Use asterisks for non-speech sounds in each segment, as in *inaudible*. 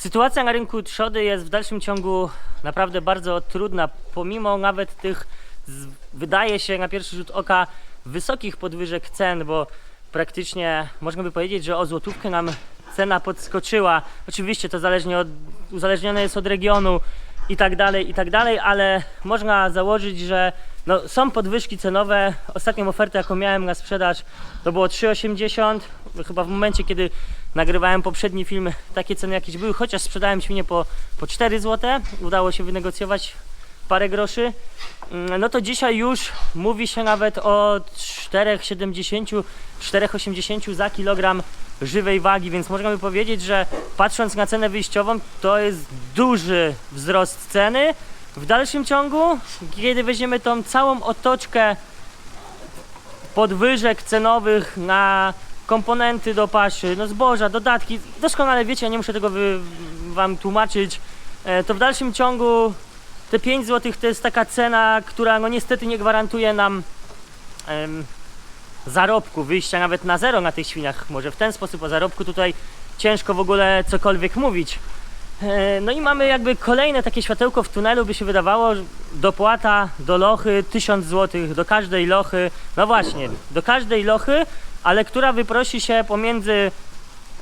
Sytuacja na rynku trzody jest w dalszym ciągu naprawdę bardzo trudna, pomimo nawet tych, wydaje się na pierwszy rzut oka, wysokich podwyżek cen, bo praktycznie można by powiedzieć, że o złotówkę nam cena podskoczyła. Oczywiście to zależnie od, uzależnione jest od regionu i tak dalej, i tak dalej, ale można założyć, że no, są podwyżki cenowe. Ostatnią ofertę, jaką miałem na sprzedaż, to było 3,80. Chyba w momencie, kiedy nagrywałem poprzedni film, takie ceny jakieś były, chociaż sprzedałem świnie po, po 4 zł. Udało się wynegocjować parę groszy. Mm, No to dzisiaj już mówi się nawet o 4,70, 4,80 za kilogram żywej wagi, więc można by powiedzieć, że patrząc na cenę wyjściową, to jest duży wzrost ceny. W dalszym ciągu, kiedy weźmiemy tą całą otoczkę podwyżek cenowych na komponenty do paszy, no zboża, dodatki, doskonale wiecie, ja nie muszę tego wy, wam tłumaczyć, e, to w dalszym ciągu te 5 zł to jest taka cena, która no niestety nie gwarantuje nam em, zarobku, wyjścia nawet na zero na tych świniach. Może w ten sposób o zarobku tutaj ciężko w ogóle cokolwiek mówić. E, No i mamy jakby kolejne takie światełko w tunelu, by się wydawało, dopłata do lochy 1000 zł, do każdej lochy, no właśnie, do każdej lochy, ale która wyprosi się pomiędzy,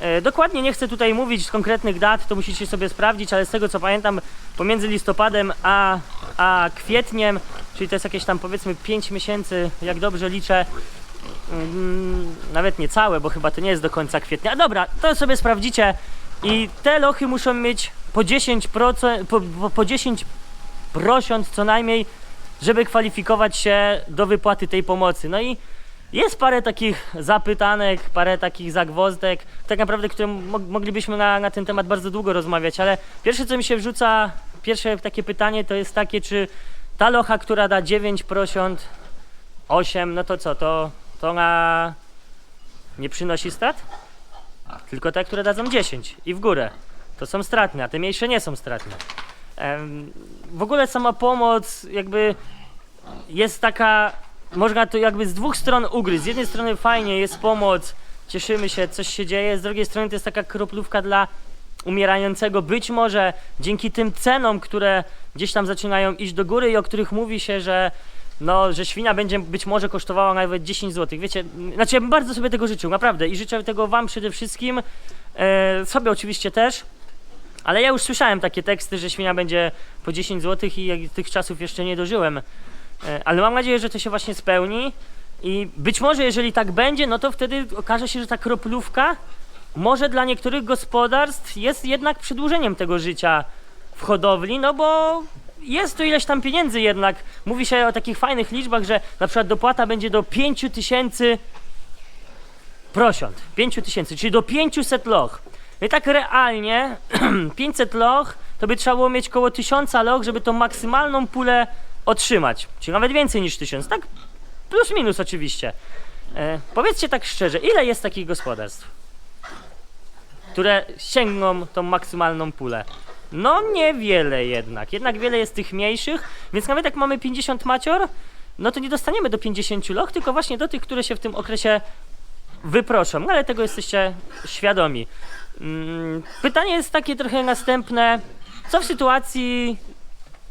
e, dokładnie nie chcę tutaj mówić z konkretnych dat, to musicie sobie sprawdzić, ale z tego co pamiętam, pomiędzy listopadem a, a kwietniem, czyli to jest jakieś tam powiedzmy 5 miesięcy, jak dobrze liczę, Mm, nawet nie całe, bo chyba to nie jest do końca kwietnia. Dobra, to sobie sprawdzicie. I te lochy muszą mieć po 10%, po, po, po 10 prosiąt co najmniej, żeby kwalifikować się do wypłaty tej pomocy. No i jest parę takich zapytanek, parę takich zagwozdek, tak naprawdę, które mo- moglibyśmy na, na ten temat bardzo długo rozmawiać, ale pierwsze co mi się wrzuca, pierwsze takie pytanie to jest takie, czy ta locha, która da 9 prosiąt, 8, no to co, to, to ona nie przynosi strat? Tylko te, które dadzą 10 i w górę. To są stratne, a te mniejsze nie są stratne. W ogóle sama pomoc jakby jest taka, można to jakby z dwóch stron ugryźć. Z jednej strony fajnie jest pomoc, cieszymy się, coś się dzieje, z drugiej strony to jest taka kroplówka dla umierającego. Być może dzięki tym cenom, które gdzieś tam zaczynają iść do góry i o których mówi się, że no, że świnia będzie być może kosztowała nawet 10 zł. Wiecie, znaczy ja bym bardzo sobie tego życzył, naprawdę. I życzę tego wam przede wszystkim, e, sobie oczywiście też. Ale ja już słyszałem takie teksty, że świnia będzie po 10 zł i tych czasów jeszcze nie dożyłem. E, ale mam nadzieję, że to się właśnie spełni. I być może jeżeli tak będzie, no to wtedy okaże się, że ta kroplówka może dla niektórych gospodarstw jest jednak przedłużeniem tego życia w hodowli, no bo jest tu ileś tam pieniędzy jednak. Mówi się o takich fajnych liczbach, że na przykład dopłata będzie do 5 tysięcy prosiąt. 5 tysięcy, czyli do 500 loch. No i tak realnie *clears throat* 500 loch to by trzeba było mieć koło 1000 loch, żeby tą maksymalną pulę otrzymać. Czyli nawet więcej niż 1000, tak? Plus minus oczywiście. E, powiedzcie tak szczerze, ile jest takich gospodarstw, które sięgną tą maksymalną pulę? No niewiele jednak. Jednak wiele jest tych mniejszych, więc nawet jak mamy 50 macior, no to nie dostaniemy do 50 loch, tylko właśnie do tych, które się w tym okresie wyproszą. Ale tego jesteście świadomi. Mm, Pytanie jest takie trochę następne. Co w sytuacji,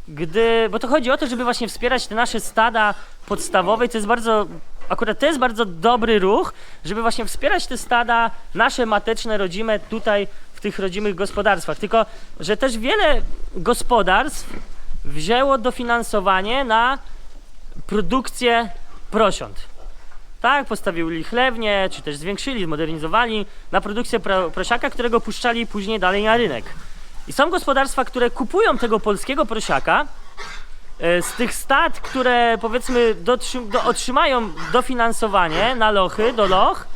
gdy. Bo to chodzi o to, żeby właśnie wspierać te nasze stada podstawowe. To jest bardzo. Akurat to jest bardzo dobry ruch, żeby właśnie wspierać te stada, nasze mateczne, rodzime tutaj w tych rodzimych gospodarstwach. Tylko, że też wiele gospodarstw wzięło dofinansowanie na produkcję prosiąt. Tak, postawili chlewnie, czy też zwiększyli, zmodernizowali na produkcję pro, prosiaka, którego puszczali później dalej na rynek. I są gospodarstwa, które kupują tego polskiego prosiaka e, z tych stad, które powiedzmy do, otrzymają dofinansowanie na lochy, do loch.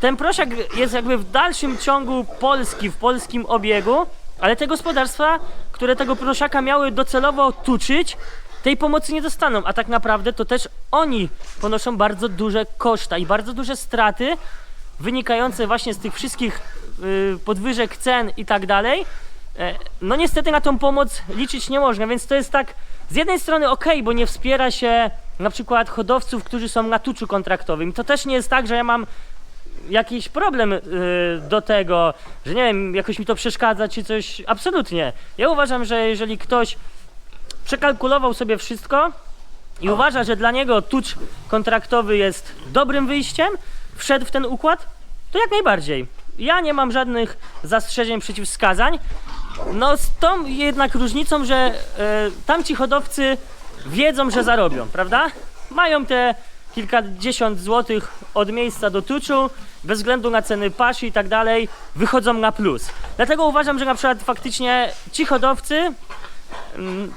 Ten prosiak jest jakby w dalszym ciągu polski, w polskim obiegu, ale te gospodarstwa, które tego prosiaka miały docelowo tuczyć, tej pomocy nie dostaną, a tak naprawdę to też oni ponoszą bardzo duże koszta i bardzo duże straty wynikające właśnie z tych wszystkich y, podwyżek cen i tak dalej. E, No niestety na tą pomoc liczyć nie można, więc to jest tak z jednej strony ok, bo nie wspiera się na przykład hodowców, którzy są na tuczu kontraktowym. To też nie jest tak, że ja mam jakiś problem y, do tego, że nie wiem, jakoś mi to przeszkadza czy coś. Absolutnie. Ja uważam, że jeżeli ktoś przekalkulował sobie wszystko i uważa, że dla niego tucz kontraktowy jest dobrym wyjściem, wszedł w ten układ, to jak najbardziej. Ja nie mam żadnych zastrzeżeń, przeciwwskazań. No z tą jednak różnicą, że e, tamci hodowcy wiedzą, że zarobią, prawda? Mają te kilkadziesiąt złotych od miejsca do tuczu, bez względu na ceny paszy i tak dalej, wychodzą na plus. Dlatego uważam, że na przykład faktycznie ci hodowcy, mm,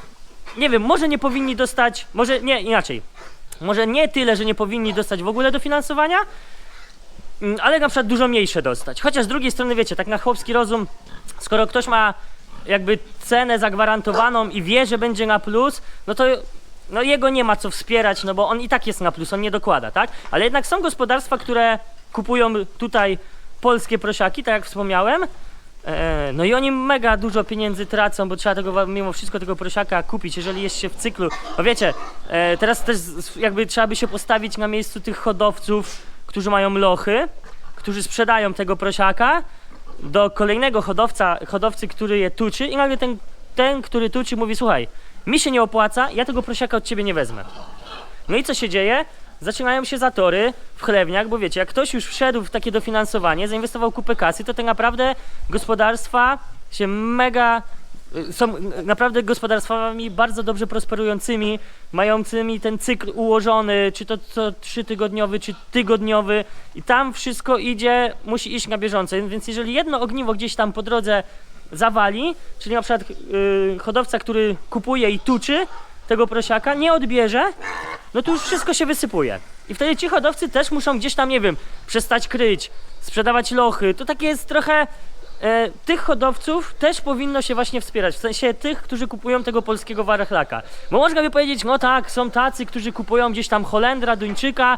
nie wiem, może nie powinni dostać, może nie, inaczej, może nie tyle, że nie powinni dostać w ogóle dofinansowania, Mm, ale na przykład dużo mniejsze dostać. Chociaż z drugiej strony, wiecie, tak na chłopski rozum, skoro ktoś ma jakby cenę zagwarantowaną i wie, że będzie na plus, no to no jego nie ma co wspierać, no bo on i tak jest na plus, on nie dokłada, tak? Ale jednak są gospodarstwa, które kupują tutaj polskie prosiaki, tak jak wspomniałem, E, No i oni mega dużo pieniędzy tracą, bo trzeba tego mimo wszystko tego prosiaka kupić, jeżeli jest się w cyklu. No wiecie, e, teraz też jakby trzeba by się postawić na miejscu tych hodowców, którzy mają lochy, którzy sprzedają tego prosiaka do kolejnego hodowca, hodowcy, który je tuczy i nagle ten, ten, który tuczy mówi, słuchaj, mi się nie opłaca, ja tego prosiaka od ciebie nie wezmę. No i co się dzieje? Zaczynają się zatory w chlewniach, bo wiecie, jak ktoś już wszedł w takie dofinansowanie, zainwestował kupę kasy, to tak naprawdę gospodarstwa się mega y, są naprawdę gospodarstwami bardzo dobrze prosperującymi, mającymi ten cykl ułożony, czy to co trzytygodniowy, czy tygodniowy i tam wszystko idzie, musi iść na bieżąco. Więc jeżeli jedno ogniwo gdzieś tam po drodze zawali, czyli na przykład yy, hodowca, który kupuje i tuczy tego prosiaka, nie odbierze, no to już wszystko się wysypuje. I wtedy ci hodowcy też muszą gdzieś tam, nie wiem, przestać kryć, sprzedawać lochy. To takie jest trochę. E, tych hodowców też powinno się właśnie wspierać, w sensie tych, którzy kupują tego polskiego warachlaka. Bo można by powiedzieć, no tak, są tacy, którzy kupują gdzieś tam Holendra, Duńczyka,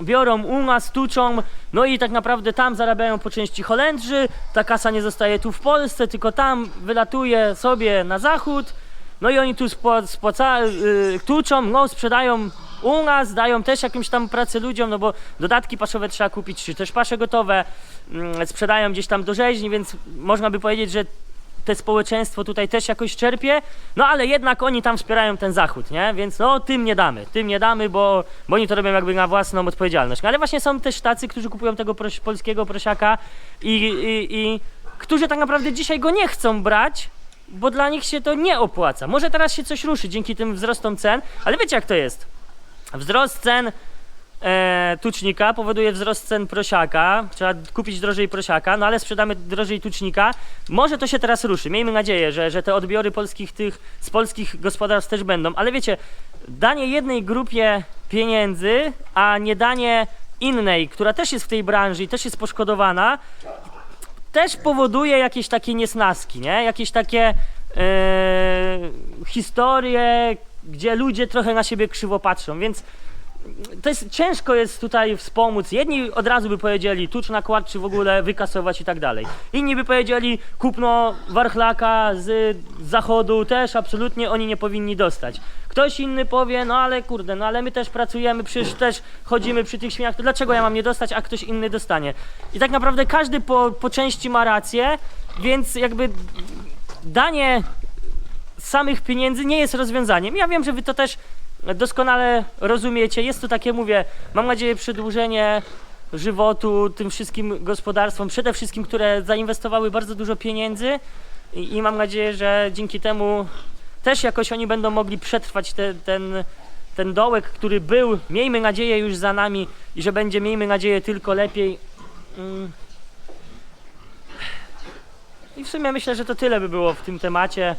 biorą u nas, tuczą, no i tak naprawdę tam zarabiają po części Holendrzy, ta kasa nie zostaje tu w Polsce, tylko tam wylatuje sobie na zachód, no i oni tu spoca, y, tuczą, no sprzedają u nas, dają też jakąś tam pracę ludziom, no bo dodatki paszowe trzeba kupić, czy też pasze gotowe, mm, sprzedają gdzieś tam do rzeźni, więc można by powiedzieć, że te społeczeństwo tutaj też jakoś czerpie, no ale jednak oni tam wspierają ten zachód, nie? Więc no tym nie damy, tym nie damy, bo, bo oni to robią jakby na własną odpowiedzialność. No, ale właśnie są też tacy, którzy kupują tego polskiego prosiaka i, i, i którzy tak naprawdę dzisiaj go nie chcą brać, bo dla nich się to nie opłaca. Może teraz się coś ruszy dzięki tym wzrostom cen, ale wiecie jak to jest. Wzrost cen e, tucznika powoduje wzrost cen prosiaka. Trzeba kupić drożej prosiaka, no ale sprzedamy drożej tucznika. Może to się teraz ruszy. Miejmy nadzieję, że, że te odbiory polskich tych z polskich gospodarstw też będą. Ale wiecie, danie jednej grupie pieniędzy, a nie danie innej, która też jest w tej branży i też jest poszkodowana, też powoduje jakieś takie niesnaski, nie? Jakieś takie e, historie, gdzie ludzie trochę na siebie krzywo patrzą, więc to jest ciężko jest tutaj wspomóc. Jedni od razu by powiedzieli tucz nakład, czy w ogóle wykasować i tak dalej. Inni by powiedzieli kupno warchlaka z zachodu, też absolutnie oni nie powinni dostać. Ktoś inny powie, no ale kurde, no ale my też pracujemy, przecież też chodzimy przy tych świniach, to dlaczego ja mam nie dostać, a ktoś inny dostanie? I tak naprawdę każdy po, po części ma rację, więc jakby danie samych pieniędzy nie jest rozwiązaniem. Ja wiem, że wy to też doskonale rozumiecie. Jest to takie, mówię, mam nadzieję, przedłużenie żywotu tym wszystkim gospodarstwom, przede wszystkim, które zainwestowały bardzo dużo pieniędzy i, i mam nadzieję, że dzięki temu też jakoś oni będą mogli przetrwać te, ten, ten dołek, który był, miejmy nadzieję, już za nami i że będzie, miejmy nadzieję, tylko lepiej. Mm. I w sumie myślę, że to tyle by było w tym temacie.